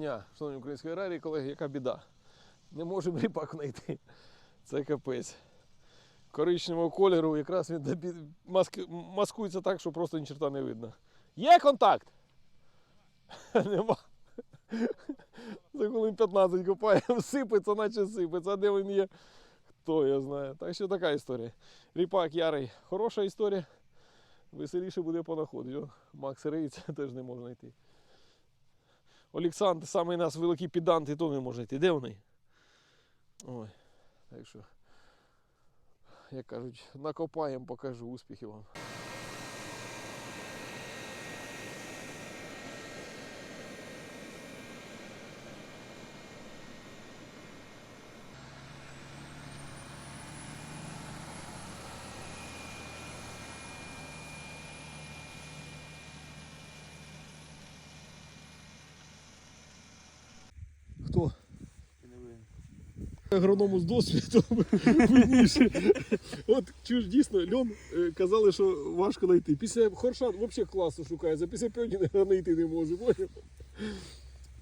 дня, шановні українські аграрії, колеги, яка біда. Не можемо ріпак знайти. Це капець. Коричневого кольору, якраз він маскується так, що просто ні черта не видно. Є контакт? Нема. За хвилин 15 копаємо, сипеться, наче сипеться, а де він є? Хто я знає. Так що така історія. Ріпак ярий, хороша історія. Веселіше буде понаходити. Макс Рейц теж не можна йти. Олександр, самий нас великий підант, і то не може йти. Де вони? Ой, так що, як кажуть, накопаємо, покажу успіхів вам. Хто? Агроному з досвідом видніше. От чуєш, дійсно, льон е, казали, що важко знайти. Після хорша взагалі класно шукається, після пьоні знайти не може.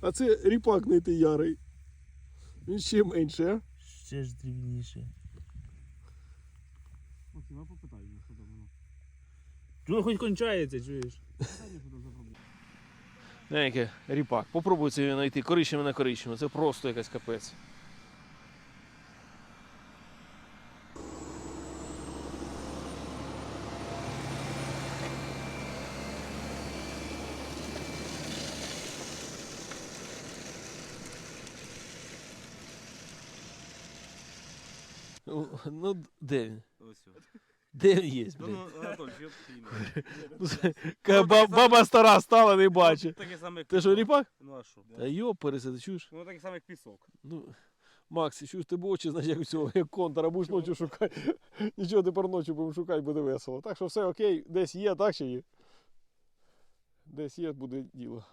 А це ріпак знайти ярий. Він ще менше, а? Ще ж дрібніше. А попитай, що там воно. Ну хоч кончається, чуєш? Питання, що там за проблема. Яке ріпак. Попробуй це знайти коричневе на коричневе. Це просто якась капець. Ну, Ну, де він? Ось. Де він є, Ну, блядь? ну, Анатолій. Ну, це- ка- ба- Баба стара стала, не бачить. Таке саме, як Ти що, пісок. ріпак? Ну, а що? Та йо, пересиди, чуєш? Ну, таке саме, як пісок. Ну, Макс, чуєш, ти б очі, знаєш, як цього, як контора, будеш ночі шукати. Нічого, тепер ночі будемо шукати, буде весело. Так що все окей, десь є, так чи є? Десь є, буде діло.